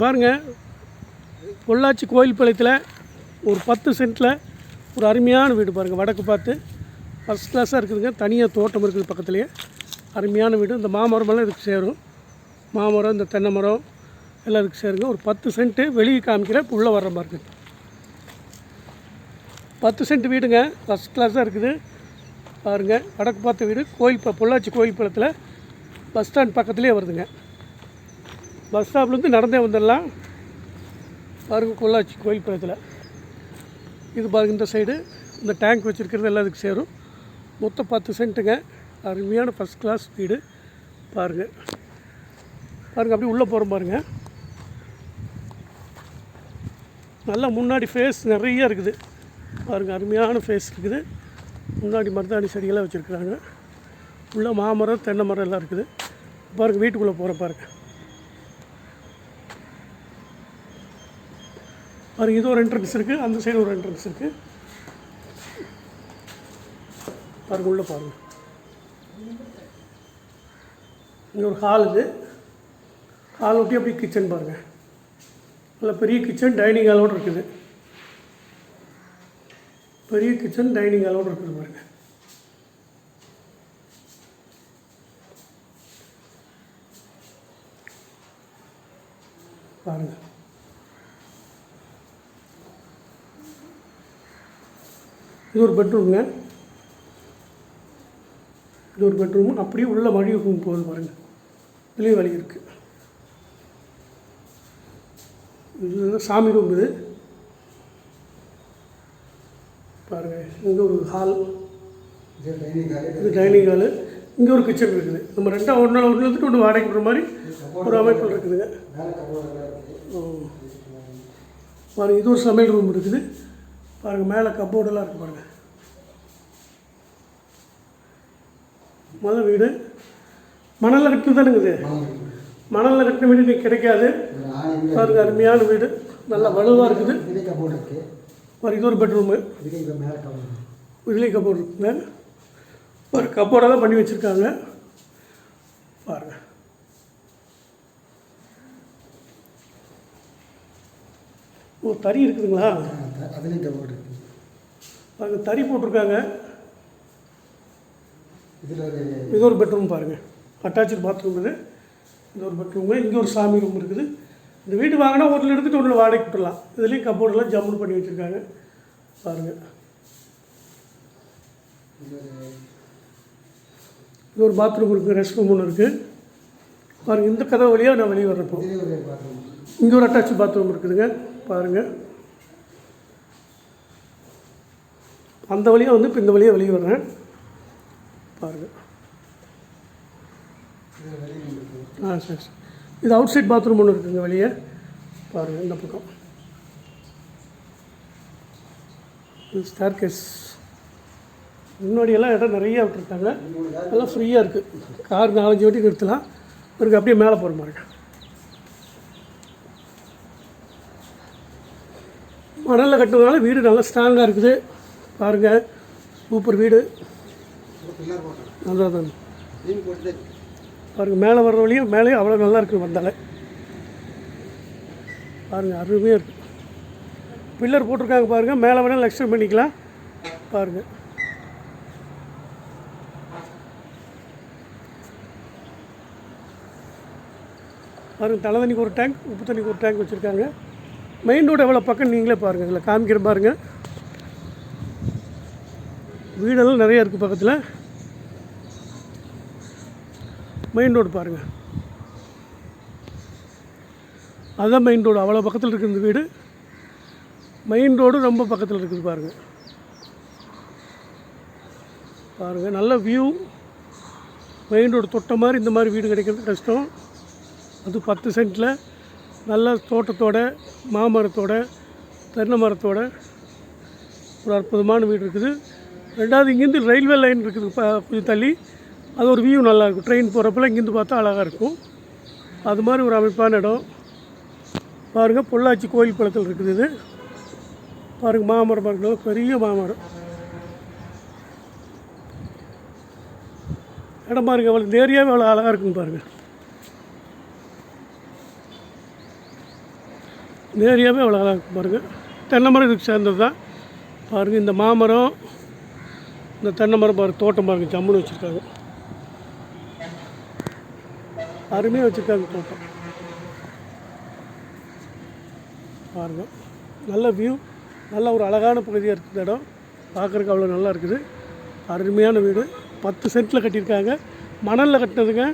பாருங்கள் பொள்ளாச்சி கோயில் பாளையத்தில் ஒரு பத்து சென்ட்டில் ஒரு அருமையான வீடு பாருங்கள் வடக்கு பார்த்து ஃபஸ்ட் கிளாஸாக இருக்குதுங்க. தனியாக தோட்டம் இருக்குது பக்கத்துலேயே. அருமையான வீடு. இந்த மாமரமெல்லாம் இதுக்கு சேரும். மாமரம் இந்த தென்னை மரம் எல்லாம் இதுக்கு சேருங்க. ஒரு பத்து சென்ட்டு வெளியே காமிக்கிறேன் உள்ளே வர்ற மாதிரி இருக்குது பத்து சென்ட் வீடுங்க. ஃபஸ்ட் கிளாஸாக இருக்குது. பாருங்கள் வடக்கு பார்த்த வீடு. கோயில் பொள்ளாச்சி கோயில் பழத்தில் பஸ் ஸ்டாண்ட் பக்கத்துலேயே வருதுங்க. பஸ் ஸ்டாப்லேருந்து நடந்தே வந்துடலாம். பாருங்கள் பொள்ளாச்சி கோயில் பக்கத்தில். இது பாருங்கள் இந்த சைடு இந்த டேங்க் வச்சுருக்கிறது எல்லாம் இதுக்கு சேரும். மொத்தம் பத்து சென்ட்டுங்க. அருமையான ஃபஸ்ட் கிளாஸ் வீடு. பாருங்கள் பாருங்கள் அப்படியே உள்ளே போகிற பாருங்கள் நல்லா முன்னாடி ஃபேஸ் நிறைய இருக்குது. பாருங்கள் அருமையான ஃபேஸ் இருக்குது. முன்னாடி மருதாணி செடிகளாக வச்சுருக்குறாங்க. உள்ளே மாமரம் தென்னை மரம் எல்லாம் இருக்குது. பாருங்கள் வீட்டுக்குள்ளே போகிற பாருங்கள் பாருங்க இது ஒரு என்ட்ரன்ஸ் இருக்குது அந்த சைடு ஒரு என்ட்ரன்ஸ் இருக்குது பாருங்க உள்ளே பாருங்க. இங்கே ஒரு ஹால் இது. ஹால் ஒட்டி அப்படியே கிச்சன் பாருங்கள் நல்ல பெரிய கிச்சன் டைனிங் ஹாலோடு இருக்குது. பெரிய கிச்சன் டைனிங் ஹாலோடு இருக்குது பாருங்க. பாருங்கள் இது ஒரு பெட்ரூம்ங்க. இது ஒரு பெட்ரூம். அப்படியே உள்ள மழை ரூம் போகுது பாருங்க. இதுலேயும் வழி இருக்குது இது சாமி ரூம் இது. பாருங்க இங்கே ஒரு ஹால் இது டைனிங் ஹால் இங்கே ஒரு கிச்சன் இருக்குது. நம்ம ரெண்டா ஒரு நாள் ஒன்று எடுத்துட்டு ஒன்று வாடகைக்கு விடுற மாதிரி ஒரு அமைப்பு இருக்குதுங்க. மேலே கபோர்டெல்லாம் இருக்குது ம். பாருங்க இது ஒரு சமையல் ரூம் இருக்குது. பாருங்க மேலே கப்போர்டெல்லாம் இருக்குது பாருங்க. மலை வீடு. மணலில் கட்டினது தானுங்க இது. மணலில் கட்டின வீடு இன்னைக்கு கிடைக்காது. ஒரு பாருங்க அருமையான வீடு. நல்லா வலுவாக இருக்குது. பாருங்க இது ஒரு பெட்ரூமு மேலே கபோர்டு இருக்குங்க. ஒரு கப்போர்டெல்லாம் பண்ணி வச்சுருக்காங்க. பாருங்க. ஓ தறி இருக்குதுங்களா? அதுலேயும் கபோர்டு இருக்குது பாருங்க தறி போட்டிருக்காங்க. இதில் இது ஒரு பெட்ரூம் பாருங்கள் அட்டாச்சு பாத்ரூம் இது. இது ஒரு பெட்ரூமு இங்கே ஒரு சாமி ரூம் இருக்குது. இந்த வீடு வாங்கினா ஒன்றில் எடுத்துகிட்டு ஒன்றில் வாடகைக்கு விட்டுலாம் இதுலேயும் கப்போர்டெல்லாம் ஜம்முன்னு பண்ணி வச்சுருக்காங்க. பாருங்கள் இது ஒரு பாத்ரூம் இருக்குது ரெஸ்ட் ரூம் ஒன்று இருக்குது பாருங்கள் இந்த கதவு வழியாக நான் வெளியே வர்றப்போ இங்கே ஒரு அட்டாச் பாத்ரூம் இருக்குதுங்க. பாருங்கள் அந்த வழியாக வந்து இப்போ இந்த வழியாக வெளியே வர்றேன். பாருங்கள் ஆ சரி சரி. இது அவுட் சைட் பாத்ரூம் ஒன்று இருக்குங்க வெளியே. பாருங்கள் இந்த பக்கம். இது ஸ்டார் கேஸ் முன்னாடியெல்லாம் இடம் நிறைய விட்டுருக்காங்க. எல்லாம் ஃப்ரீயாக இருக்குது கார் நாலஞ்சு வாட்டி நிறுத்தலாம். இருக்கு அப்படியே மேலே போகிற மாதிரி மணலில் கட்டுறதுனால வீடு நல்லா ஸ்ட்ராங்காக இருக்குது. பாருங்கள் சூப்பர் வீடு. நல்லா தான் பாருங்க மேலே வர்ற வழியும் மேலேயும் அவ்வளோ நல்லா இருக்குது வந்தாலே. பாருங்க அருமையாக இருக்குது பில்லர் போட்டிருக்காங்க பாருங்கள் மேலே வேணால் எக்ஸ்டெண்ட் பண்ணிக்கலாம். பாருங்கள் பாருங்கள் தலை தண்ணிக்கு ஒரு டேங்க் உப்பு தண்ணிக்கு ஒரு டேங்க் வச்சுருக்காங்க. மெயின் ரோடு எவ்வளோ பக்கம் நீங்களே பாருங்கள் இதில் காமிக்கிற பாருங்கள் வீடெல்லாம் நிறைய இருக்குது பக்கத்தில். மெயின் ரோடு பாருங்கள் அதுதான் மெயின் ரோடு அவ்வளோ பக்கத்தில் இருக்குது இந்த வீடு. மெயின் ரோடு ரொம்ப பக்கத்தில் இருக்குது பாருங்கள் பாருங்கள் நல்ல வியூ மெயின் ரோடு தொட்ட மாதிரி இந்த மாதிரி வீடு கிடைக்கிறது கஷ்டம். அது பத்து சென்ட்டில் நல்ல தோட்டத்தோட மாமரத்தோட தென்னை மரத்தோட ஒரு அற்புதமான வீடு இருக்குது. ரெண்டாவது இங்கேருந்து ரயில்வே லைன் இருக்குது இப்போ கொஞ்சம் தள்ளி. அது ஒரு வியூ நல்லாயிருக்கும். ட்ரெயின் போகிறப்பெல்லாம் இங்கேருந்து பார்த்தா அழகாக இருக்கும். அது மாதிரி ஒரு அமைப்பான இடம். பாருங்கள் பொள்ளாச்சி கோயில் குளத்தில் இருக்குது இது. பாருங்கள் மாமரம் பாருங்கள் பெரிய மாமரம். இடம் பாருங்க எவ்வளோ இந்த ஏரியாவே எவ்வளோ அழகாக இருக்குங்க பாருங்கள் இந்த ஏரியாவே அவ்வளோ அழகாக இருக்கும் பாருங்கள் தென்னை மரம் இதுக்கு சேர்ந்தது தான் பாருங்கள் இந்த மாமரம். இந்த தென்னை மரம் பாருங்க தோட்டம் பாருங்க ஜம்முன்னு வச்சுருக்காங்க. அருமையாக வச்சுருக்காங்க தோட்டம். பாருங்கள் நல்ல வியூ நல்ல ஒரு அழகான பகுதியாக இருக்குது இந்த இடம். பார்க்குறக்கு அவ்வளோ நல்லா இருக்குது. அருமையான வீடு. பத்து சென்ட்டில் கட்டியிருக்காங்க. மணலில் கட்டினதுங்க.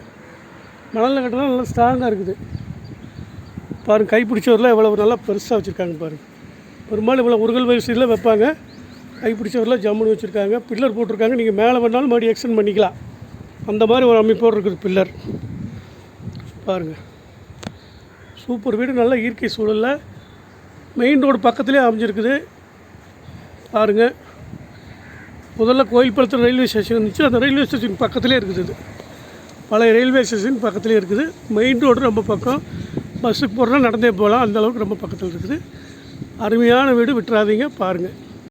மணலில் கட்டினா நல்லா ஸ்ட்ராங்காக இருக்குது. பாருங்க கைப்பிடிச்சவரில் எவ்வளோ நல்லா பெருசாக வச்சுருக்காங்க பாருங்கள் பெரும்பாலும் இவ்வளோ உருகல் வரிசையில் வைப்பாங்க. கைப்பிடிச்சவரில் ஜம்முன்னு வச்சுருக்காங்க. பில்லர் போட்டிருக்காங்க. நீங்கள் மேலே வேணாலும் மறுபடியும் எக்ஸ்டெண்ட் பண்ணிக்கலாம். அந்த மாதிரி ஒரு அமைப்போடு இருக்குது பில்லர். பாருங்கள் சூப்பர் வீடு நல்ல இயற்கை சூழலில். மெயின் ரோடு பக்கத்துலேயே அமைஞ்சிருக்குது. பாருங்கள் முதல்ல கோயில்புரத்தில் ரயில்வே ஸ்டேஷன் இருந்துச்சு. அந்த ரயில்வே ஸ்டேஷன் பக்கத்துலேயே இருக்குது இது. பழைய ரயில்வே ஸ்டேஷன் பக்கத்துலேயே இருக்குது. மெயின் ரோடு ரொம்ப பக்கம். பஸ்ஸுக்கு போகிறோன்னா நடந்தே போகலாம். அந்த அளவுக்கு ரொம்ப பக்கத்தில் இருக்குது. அருமையான வீடு. விட்டுறாதீங்க. பாருங்கள்